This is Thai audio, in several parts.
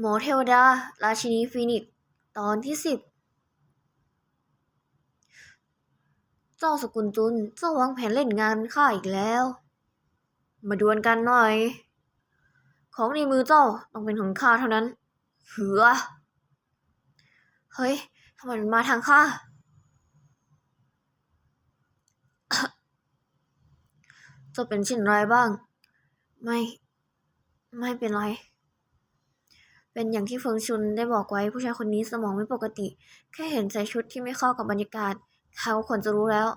หมอเทวดา ราชินีฟีนิกซ์ตอนที่สิบเจ้าสกุลจุน เจ้าวางแผนเล่นงานข้าอีกแล้ว มาดวลกันหน่อย ของในมือเจ้าต้องเป็นของข้าเท่านั้นเหือเฮ้ยทำไมมันมาทางข้าจ้าเป็นเช่นไรบ้าง ไม่ ไม่เป็นไร เป็นอย่างที่เฟิงชุนได้บอกไว้ผู้ชายคนนี้สมองไม่ปกติ แค่เห็นใส่ชุดที่ไม่เข้ากับบรรยากาศ เขาควรจะรู้แล้ว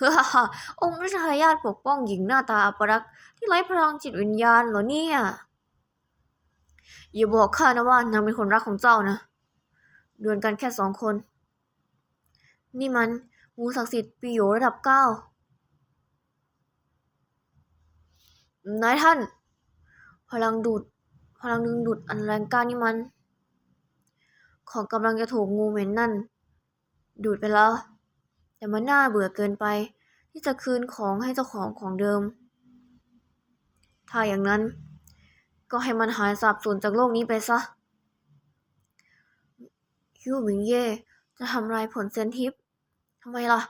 ฮ่าฮ่าองค์ราชายาทปกป้องหญิงหน้าตาอัปรักษ์ที่ไร้พลังจิตวิญญาณเหรอเนี่ยอย่าบอกข้านะว่านางเป็นคนรักของเจ้านะดวลกันแค่สองคน นี่มันงูศักดิ์สิทธิ์ปีโยระดับเก้านายท่าน พลังดูด ลังดึงดูดอันแรงกล้านี่มัน ของกำลังจะถูกงูเหม็นนั่น ดูดไปแล้ว แต่มันน่าเบื่อเกินไป ที่จะคืนของให้เจ้าของของเดิม ถ้าอย่างนั้น ก็ให้มันหายสาบสูญจากโลกนี้ไปซะฮิวหมิงเย่จะทำลายผลเซียนทิพย์ทำไมล่ะ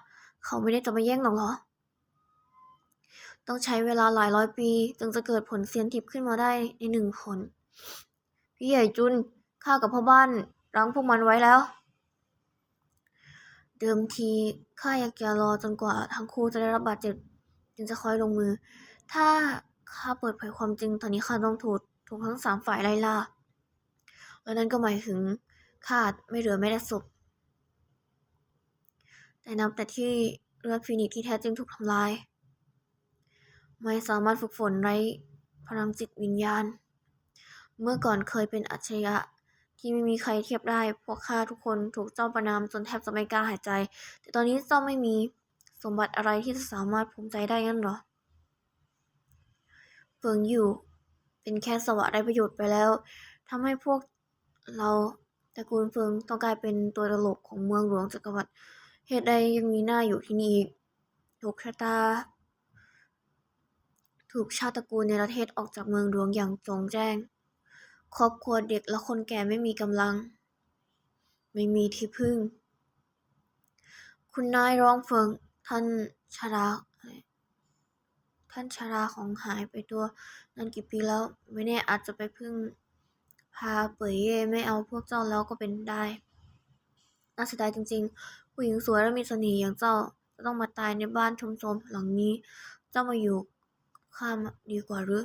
เขาไม่ได้จะมาแย่งหรอกเหรอ ต้องใช้เวลาหลายร้อยปี จึงจะเกิดผลเซียนทิพย์ขึ้นมาได้ในหนึ่งผล พี่ใหญ่จุนข้ากับพ่อบ้านรั้งพวกมันไว้แล้ว เดิมทีข้าอยากจะรอจนกว่าทั้งคู่จะได้รับบาดเจ็บจึงจะค่อยลงมือ ถ้าข้าเปิดเผยความจริงตอนนี้ข้าต้องถูกถูกทั้งสามฝ่ายไล่ล่าและนั่นก็หมายถึงข้าไม่เหลือแม้แต่ศพแต่นับแต่ที่เลือดฟินิกที่แท้จริงถูกทำลาย ไม่สามารถฝึกฝนไร้พลังจิตวิญญาณ เมื่อก่อนเคยเป็นอัจฉริยะที่ไม่มีใครเทียบได้ พวกข้าทุกคนถูกเจ้าประนามจนแทบจะไม่กล้าหายใจ แต่ตอนนี้เจ้าไม่มีสมบัติอะไรที่จะสามารถภูมิใจได้งั้นหรอเฟิงอยู่เป็นแค่สวะได้ประโยชน์ไปแล้วทำให้พวกเราตระกูลเฟิงต้องกลายเป็นตัวตลกของเมืองหลวงจักรวรรดิ เหตุใดยังมีหน้าอยู่ที่นี่อีกถูกชะตา ถูกชาติตระกูลในประเทศออกจากเมืองหลวงอย่างโจงแจ้ง ครอบครัวเด็กและคนแก่ไม่มีกำลัง ไม่มีที่พึ่ง คุณนายร้องเฟิง ท่านชาดาท่านชาดาของหายไปตัวนั่นกี่ปีแล้ว ไม่แน่อาจจะไปพึ่ง พาเป่ยเย่ไม่เอาพวกเจ้าแล้วก็เป็นได้ น่าเสียดายจริง ๆ ผู้หญิงสวยและมีเสน่ห์อย่างเจ้าจะต้องมาตายในบ้านชมโทมหลังนี้ เจ้ามาอยู่ข้ามดีกว่าหรือ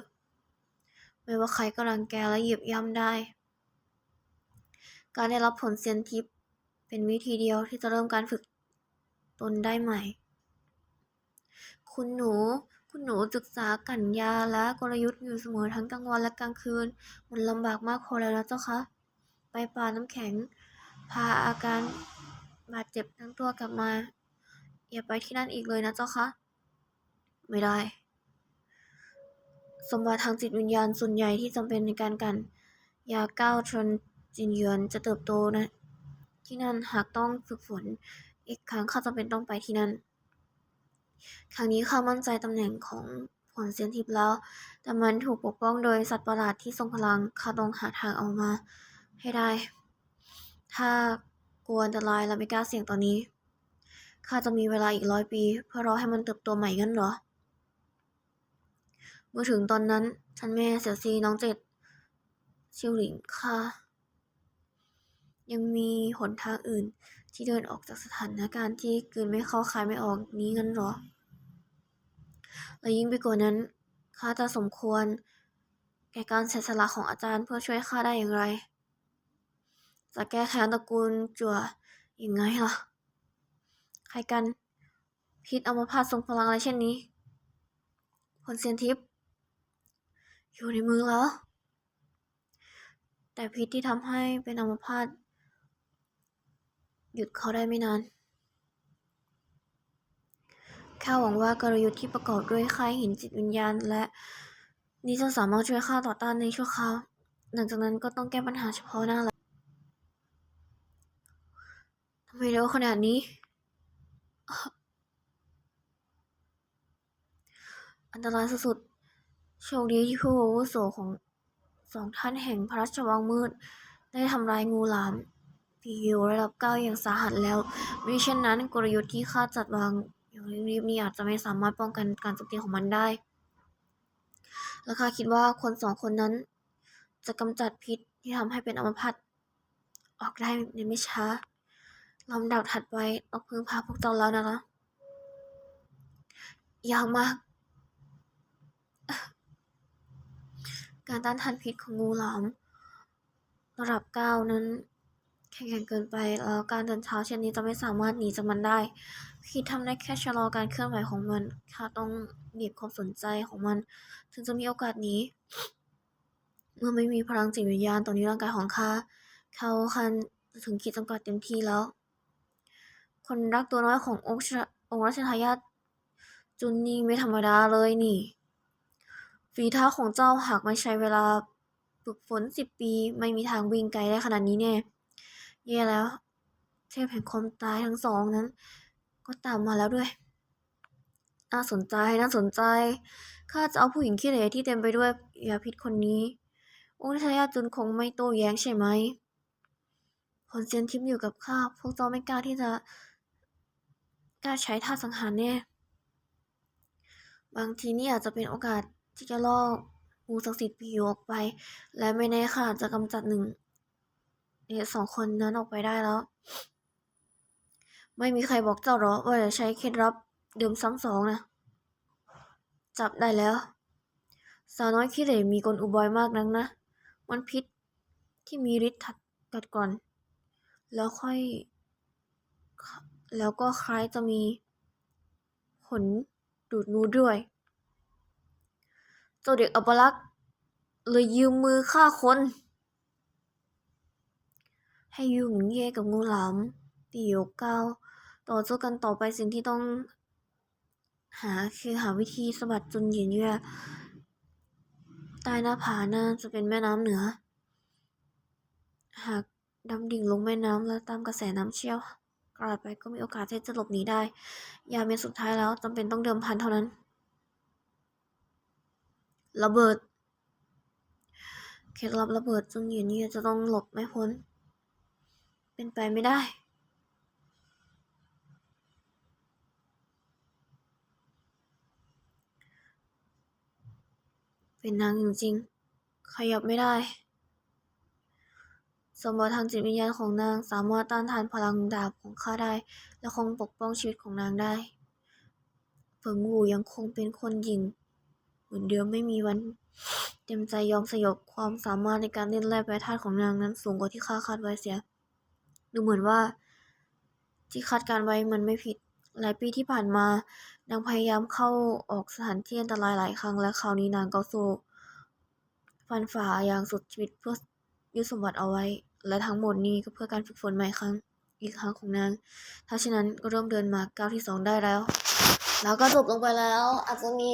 ไม่ว่าใครก็รังแกและเหยียบย่ำได้ การได้รับผลเซียนทิพย์เป็นวิธีเดียวที่จะเริ่มการฝึกตนได้ใหม่ คุณหนู คุณหนูศึกษากัญญาและกลยุทธ์อยู่เสมอทั้งกลางวันและกลางคืน มันลำบากมากพอแล้วนะเจ้าคะไปป่าน้ำแข็ง พาอาการบาดเจ็บทั้งตัวกลับมา อย่าไปที่นั่นอีกเลยนะเจ้าคะ ไม่ได้ สมบัติทางจิตวิญญาณส่วนใหญ่ที่จำเป็นในการกัน ยาก้าวทรนจินเยือนจะเติบโตนะ ที่นั่นหากต้องฝึกฝน อีกครั้งข้าจำเป็นต้องไปที่นั่น ครั้งนี้ข้ามั่นใจตำแหน่งของผลเซียนทิพย์แล้ว แต่มันถูกปกป้องโดยสัตว์ประหลาดที่ทรงพลังข้าต้องหาทางเอามา ให้ได้ ถ้ากลัวอันตรายและไม่กล้าเสี่ยงตอนนี้ข้าจะมีเวลาอีกร้อยปี เพื่อรอให้มันเติบโตใหม่งั้นเหรอ เมื่อถึงตอนนั้นท่านแม่เสี่ยวซีน้องเจ็ดชิวหลิงข้ายังมีหนทางอื่นที่เดินออกจากสถานการณ์ที่กืนไม่เข้าคายไม่ออกนี้งั้นหรอ และยิ่งไปกว่านั้นข้าจะสมควร แก่การเสียสละของอาจารย์เพื่อช่วยข้าได้อย่างไร จะแก้แค้นตระกูลจั่วยังไงล่ะ ใครกัน พิษอัมพาตทรงพลังอะไรเช่นนี้ ผลเซียนทิพย์ อยู่ในมือแล้วแต่พิษที่ทำให้เป็นอัมพาตหยุดเขาได้ไม่นานข้าหวังว่ากลยุทธ์ที่ประกอบด้วยค่ายหินจิตวิญญาณ และนี้จะสามารถช่วยข้าต่อต้านในชั่วคราว หลังจากนั้นก็ต้องแก้ปัญหาเฉพาะหน้าแล้วทำไมเร็วขนาดนี้ อันตรายสุดๆ โชคดีที่ผู้อาวุโสของสองท่านแห่งพระราชวังมืด ได้ทำร้ายงูหลามที่อยู่ระดับเก้าอย่างสาหัสแล้วมิเช่นนั้นกลยุทธ์ที่ข้าจัดวางอย่างรีบๆนี้อาจจะไม่สามารถป้องกันการโจมตีของมันได้ และข้าคิดว่าคนสองคนนั้น จะกำจัดพิษที่ทำให้เป็นอัมพาตออกได้ในไม่ช้าลำดับถัดไปต้องพึ่งพาพวกเจ้าแล้วนะคะยากมาก การต้านทานพิษของงูหลามระดับเก้านั้นแข็งแกร่งเกินไปแล้วการเดินเท้าเช่นนี้จะไม่สามารถหนีจากมันได้พิษทำได้แค่ชะลอการเคลื่อนไหวของมันข้าต้องบีบความสนใจของมัน ถึงจะมีโอกาสหนีเมื่อไม่มีพลังจิตวิญญาณตอนนี้ร่างกายของข้าเขาคันถึงขีดจำกัดเต็มที่แล้ว คนรักตัวน้อยขององค์องค์รัชทายาทจุนนี่ไม่ธรรมดาเลยนี่ ฝีเท้าของเจ้าหากไม่ใช้เวลาฝึกฝนสิบปี ไม่มีทางวิ่งไกลได้ขนาดนี้แน่แย่แล้ว เทพแห่งความตายทั้งสองนั้น ก็ตามมาแล้วด้วย น่าสนใจน่าสนใจ ข้าจะเอาผู้หญิงขี้เหร่ที่เต็มไปด้วยยาพิษคนนี้องค์ชทายาจุนคงไม่โต้แย้งใช่ไหมผลเซียนทิพย์อยู่กับข้า พวกเจ้าไม่กล้าที่จะกล้าใช้ท่าสังหารแน่ บางทีนี่อาจจะเป็นโอกาส ที่จะล่องูศักดิ์สิทธิ์ผีออกไป และไม่แน่ค่ะจะกำจัดหนึ่งในสองคนนั้นออกไปได้แล้ว ไม่มีใครบอกเจ้าหรอว่าจะใช้เคล็ดลับเดิมซ้ำสองนะ จับได้แล้วสาวน้อยขี้เหร่มีกลอุบายมากนักนะ มันพิษที่มีฤทธิ์ถัดกัดก่อน แล้วค่อย แล้วก็คล้ายจะมีผลดูดงูด้วย เจ้าเด็กอัปลักษ์เลยยืมมือฆ่าคน ให้ยุ่งเย่กับงูหลามปีโยกเก้าต่อสู้กันต่อไปสิ่งที่ต้องหาคือหาวิธีสะบัดจนเหยียนเยื่อใต้หน้าผาน่าจะเป็นแม่น้ำเหนือ หากดำดิ่งลงแม่น้ำและตามกระแสน้ำเชี่ยวกราดไปก็มีโอกาสที่จะหลบหนีได้ ยาเม็ดสุดท้ายแล้วจำเป็นต้องเดิมพันเท่านั้น ระเบิด เคล็ดลับระเบิดจนเหยียนเยื่จะต้องหลบไม่พ้น เป็นไปไม่ได้ เป็นนางจริงๆ ขยับไม่ได้ สมบัติทางจิตวิญญาณของนางสามารถต้านทานพลังดาบของข้าได้ และคงปกป้องชีวิตของนางได้เฟิงวูยังคงเป็นคนหญิง มือนเดิมไม่มีวัน เต็มใจยอมสยบความสามารถในการเล่นแร่แปรธาตุของนางนั้นสูงกว่าที่ข้าคาดไว้เสีย ดูเหมือนว่า ที่คาดการไว้มันไม่ผิด หลายปีที่ผ่านมานางพยายามเข้าออกสถานที่อันตรายหลายครั้ง และคราวนี้นางก็สู้ฟันฝ่าอย่างสุดชีวิตเพื่อยึดสมบัติเอาไว้ และทั้งหมดนี้ก็เพื่อการฝึกฝนใหม่ครั้งอีกครั้งของนาง ถ้าเช่นนั้นก็เริ่มเดินมาก้าวที่สองได้แล้ว แล้วก็จบลงไปแล้ว อาจจะมี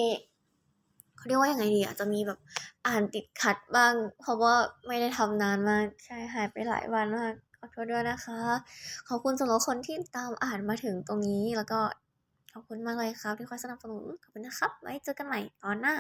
เรียกว่ายังไงดีอาจจะมีแบบอ่านติดขัดบ้าง เพราะว่าไม่ได้ทำนานมากใช่หายไปหลายวันมากขอโทษด้วยนะคะ ขอบคุณสำหรับคนที่ตามอ่านมาถึงตรงนี้แล้วก็ขอบคุณมากเลยครับที่คอยสนับสนุนขอบคุณนะครับ ไว้เจอกันใหม่ตอนหน้า